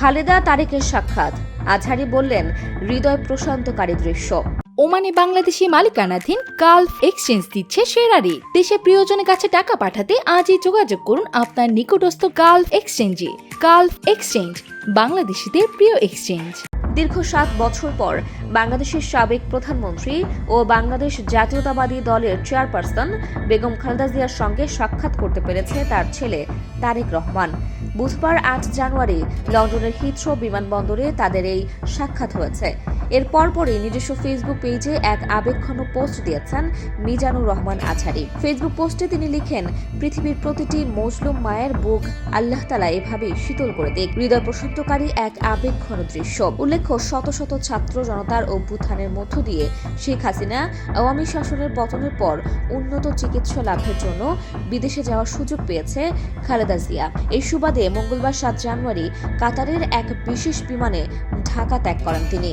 খালেদা তারেকের সাক্ষাৎ। আজহারি বললেন, হৃদয় প্রশান্তকারী দৃশ্য। ওমানে বাংলাদেশি মালিকানাধীন গালফ এক্সচেঞ্জ দিচ্ছে সেরা দেশে প্রিয়জনের কাছে টাকা পাঠাতে আজই যোগাযোগ করুন আপনার নিকটস্থ গালফ এক্সচেঞ্জে। গালফ এক্সচেঞ্জ, বাংলাদেশিদের প্রিয় এক্সচেঞ্জ। দীর্ঘ সাত বছর পর বাংলাদেশের সাবেক প্রধানমন্ত্রী ও বাংলাদেশ জাতীয়তাবাদী দলের চেয়ারপারসন বেগম খালেদা জিয়ার সঙ্গে সাক্ষাৎ করতে পেরেছে তার ছেলে তারেক রহমান। বুধবার আট জানুয়ারি লন্ডনের হিথ্রো বিমানবন্দরে তাদের এই সাক্ষাৎ হয়েছে। এর পরপরই নিজস্ব ফেসবুক পেজে এক আবেগঘন পোস্ট দিয়েছেন মিজানুর রহমান আছারি। ফেসবুক পোস্টে তিনি লিখেন, পৃথিবীর প্রতিটি মজলুম মায়ের বুক আল্লাহ তালা এভাবেই শীতল করে দিক। হৃদয় প্রশান্তকারী এক আবেগঘন দৃশ্য। উল্লেখ্য, শত শত ছাত্র জনতার অভ্যুত্থানের মধ্য দিয়ে শেখ হাসিনা আওয়ামী শাসনের পতনের পর উন্নত চিকিৎসা লাভের জন্য বিদেশে যাওয়ার সুযোগ পেয়েছে খালেদা জিয়া। এই সুবাদে মঙ্গলবার সাত জানুয়ারি কাতারের এক বিশেষ বিমানে ঢাকা ত্যাগ করেন তিনি।